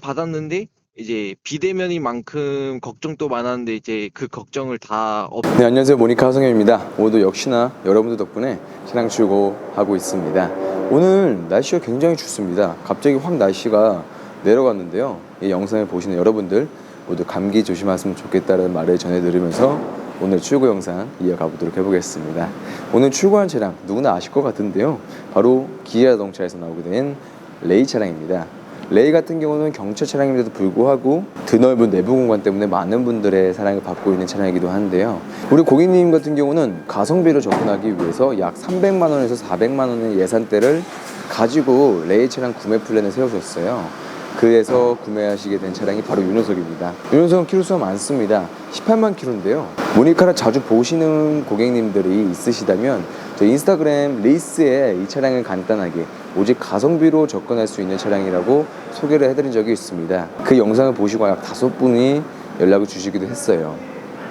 받았는데 이제 비대면인 만큼 걱정도 많았는데 이제 그 걱정을 다 없. 네, 안녕하세요. 모니카 하성현입니다. 오늘도 역시나 여러분들 덕분에 차량 출고하고 있습니다. 오늘 날씨가 굉장히 춥습니다. 갑자기 확 날씨가 내려갔는데요. 이 영상을 보시는 여러분들 모두 감기 조심하시면 좋겠다는 말을 전해드리면서 오늘 출고 영상 이어가 보도록 해보겠습니다. 오늘 출고한 차량 누구나 아실 것 같은데요. 바로 기아 자동차에서 나오게 된 레이 차량입니다. 레이 같은 경우는 경차 차량임에도 불구하고 드넓은 내부 공간 때문에 많은 분들의 사랑을 받고 있는 차량이기도 한데요. 우리 고객님 같은 경우는 가성비로 접근하기 위해서 약 300만 원에서 400만 원의 예산대를 가지고 레이 차량 구매 플랜을 세우셨어요. 그래서 구매하시게 된 차량이 바로 윤호석입니다. 윤호석은 키로수가 많습니다. 18만 키로인데요. 모니카를 자주 보시는 고객님들이 있으시다면 저 인스타그램 릴스에 이 차량을 간단하게 오직 가성비로 접근할 수 있는 차량이라고 소개를 해드린 적이 있습니다. 그 영상을 보시고 약 다섯 분이 연락을 주시기도 했어요.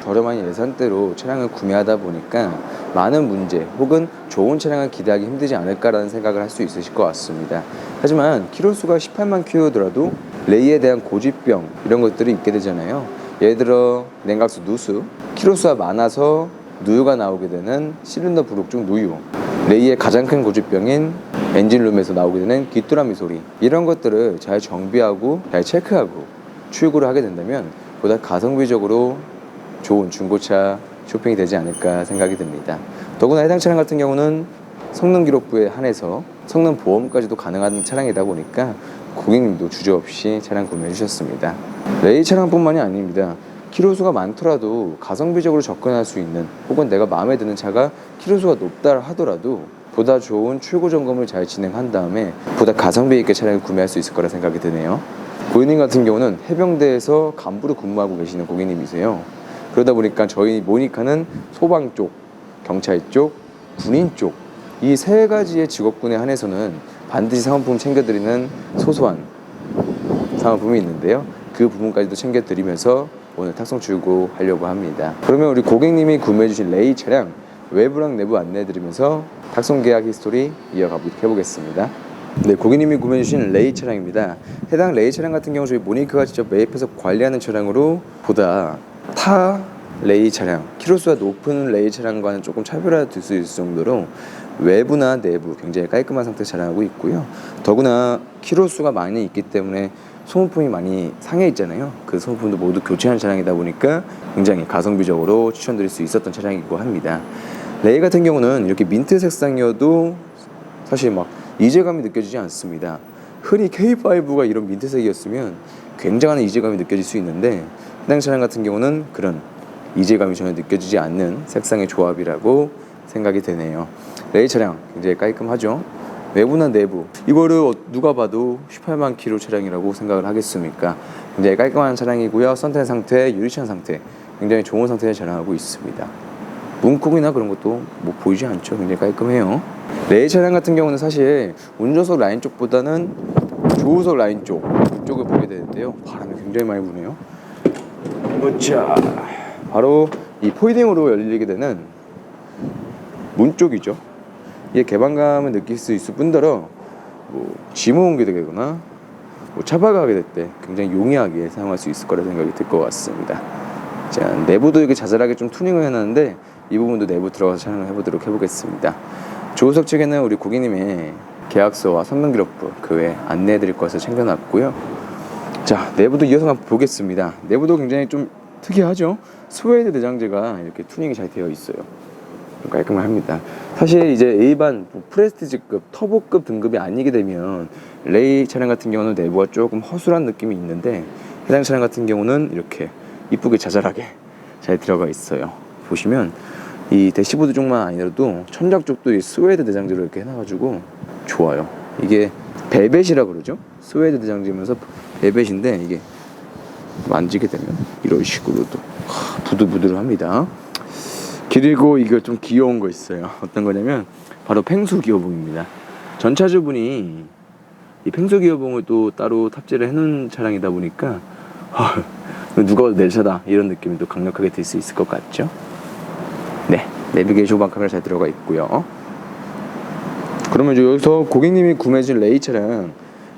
저렴한 예산대로 차량을 구매하다 보니까 많은 문제 혹은 좋은 차량을 기대하기 힘들지 않을까라는 생각을 할 수 있으실 것 같습니다. 하지만 키로수가 18만 킬로더라도 레이에 대한 고집병 이런 것들이 있게 되잖아요. 예를 들어 냉각수 누수, 키로수가 많아서 누유가 나오게 되는 실린더 부룩중 누유, 레이의 가장 큰 고집병인 엔진룸에서 나오게 되는 귀뚜라미 소리 이런 것들을 잘 정비하고 잘 체크하고 출고를 하게 된다면 보다 가성비적으로 좋은 중고차 쇼핑이 되지 않을까 생각이 듭니다. 더구나 해당 차량 같은 경우는 성능 기록부에 한해서 성능 보험까지도 가능한 차량이다 보니까 고객님도 주저없이 차량 구매해 주셨습니다. 레이 차량뿐만이 아닙니다. 키로수가 많더라도 가성비적으로 접근할 수 있는 혹은 내가 마음에 드는 차가 키로수가 높다 하더라도 보다 좋은 출고 점검을 잘 진행한 다음에 보다 가성비 있게 차량을 구매할 수 있을 거라 생각이 드네요. 고객님 같은 경우는 해병대에서 간부로 근무하고 계시는 고객님이세요. 그러다 보니까 저희 모니카는 소방 쪽, 경찰 쪽, 군인 쪽 이 세 가지의 직업군에 한해서는 반드시 사은품 챙겨드리는 소소한 사은품이 있는데요. 그 부분까지도 챙겨드리면서 오늘 탁송 출고 하려고 합니다. 그러면 우리 고객님이 구매해주신 레이 차량 외부랑 내부 안내해드리면서 탁송 계약 히스토리 이어가 해보겠습니다. 네, 고객님이 구매해주신 레이 차량입니다. 해당 레이 차량 같은 경우 저희 모니카가 직접 매입해서 관리하는 차량으로 보다 타 레이 차량, 키로수가 높은 레이 차량과는 조금 차별화가 될수 있을 정도로 외부나 내부 굉장히 깔끔한 상태 차량하고 있고요. 더구나 키로수가 많이 있기 때문에 소모품이 많이 상해 있잖아요. 그 소모품도 모두 교체한 차량이다 보니까 굉장히 가성비적으로 추천드릴 수 있었던 차량이고 합니다. 레이 같은 경우는 이렇게 민트 색상이어도 사실 막 이질감이 느껴지지 않습니다. 흔히 K5가 이런 민트색이었으면 굉장한 이질감이 느껴질 수 있는데 해당 차량 같은 경우는 그런 이질감이 전혀 느껴지지 않는 색상의 조합이라고 생각이 되네요. 레이 차량 굉장히 깔끔하죠. 외부나 내부 이거를 어- 누가 봐도 18만 킬로 차량이라고 생각을 하겠습니까? 굉장히 깔끔한 차량이고요. 선텐 상태, 유리창 상태 굉장히 좋은 상태에 자랑하고 있습니다. 문콕이나 그런 것도 뭐 보이지 않죠. 굉장히 깔끔해요. 레이 차량 같은 경우는 사실 운전석 라인 쪽보다는 조우석 라인 쪽 쪽을 보게 되는데요. 바람이 굉장히 많이 부네요. 자, 바로 이 포이딩으로 열리게 되는 문 쪽이죠. 이게 개방감을 느낄 수 있을 뿐더러 뭐 짐을 옮기게 되거나 뭐 차박하게 될 때 굉장히 용이하게 사용할 수 있을 거라 생각이 들 것 같습니다. 자, 내부도 이렇게 자잘하게 좀 투닝을 해놨는데 이 부분도 내부 들어가서 촬영을 해보도록 해보겠습니다. 조우석 측에는 우리 고객님의 계약서와 성능기록부 그 외에 안내해드릴 것을 챙겨놨고요. 자, 내부도 이어서 한번 보겠습니다. 내부도 굉장히 좀 특이하죠? 스웨이드 내장재가 이렇게 투닝이 잘 되어 있어요. 깔끔합니다. 사실 이제 일반 뭐 프레스티지급, 터보급 등급이 아니게 되면 레이 차량 같은 경우는 내부가 조금 허술한 느낌이 있는데 해당 차량 같은 경우는 이렇게 이쁘게 자잘하게 잘 들어가 있어요. 보시면 이 대시보드 쪽만 아니라도 천장 쪽도 이 스웨이드 내장재로 이렇게 해놔가지고 좋아요. 이게 벨벳이라 그러죠. 스웨이드 내장재면서 벨벳인데 이게 만지게 되면 이런 식으로도 하, 부들부들합니다. 그리고 이거 좀 귀여운 거 있어요. 어떤 거냐면 바로 팽수 기어봉입니다. 전차주분이 이 팽수 기어봉을 또 따로 탑재를 해놓은 차량이다 보니까 아, 누가 내 차다 이런 느낌이 또 강력하게 들 수 있을 것 같죠? 네, 내비게이션 카메라 잘 들어가 있고요. 그러면 이제 여기서 고객님이 구매해준 레이 차량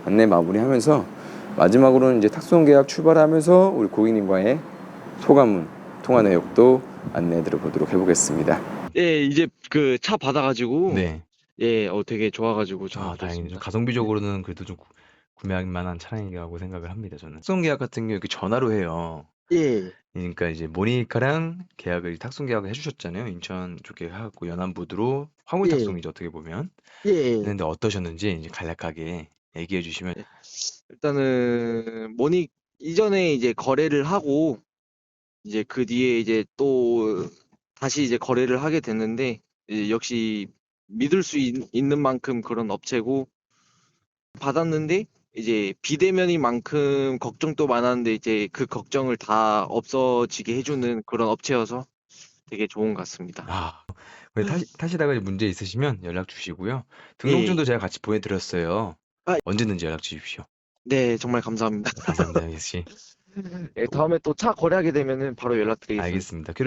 안내 마무리하면서 마지막으로는 이제 탁송 계약 출발하면서 우리 고객님과의 소감문 통화 내역도 안내해 드려보도록 해보겠습니다. 예, 이제 그 차 받아가지고 네. 예, 어 되게 좋아가지고 좀 아, 다행이죠. 좋습니다. 가성비적으로는 그래도 좀 구- 구매할 만한 차량이라고 생각을 합니다, 저는. 탁송 계약 같은 경우 이렇게 전화로 해요. 예, 그러니까 이제 모니카랑 계약을 탁송 계약을 해주셨잖아요. 인천 쪽에 하고 연안부두로 화물 예. 탁송이죠, 어떻게 보면. 예. 근데 어떠셨는지 이제 간략하게 얘기해 주시면 일단은 모니 이전에 이제 거래를 하고 이제 그 뒤에 이제 또 다시 이제 거래를 하게 됐는데 이제 역시 믿을 수 있, 는 만큼 그런 업체고 받았는데 이제 비대면인 만큼 걱정도 많았는데 이제 그 걱정을 다 없어지게 해주는 그런 업체여서 되게 좋은 것 같습니다. 아, 근데 타시, 타시다가 이제 문제 있으시면 연락 주시고요. 예. 등록증도 제가 같이 보내드렸어요. 아. 언제든지 연락 주십시오. 네, 정말 감사합니다. 감사합니다, 역시. 예, 다음에 또 차 거래하게 되면은 바로 연락드리겠습니다. 알겠습니다.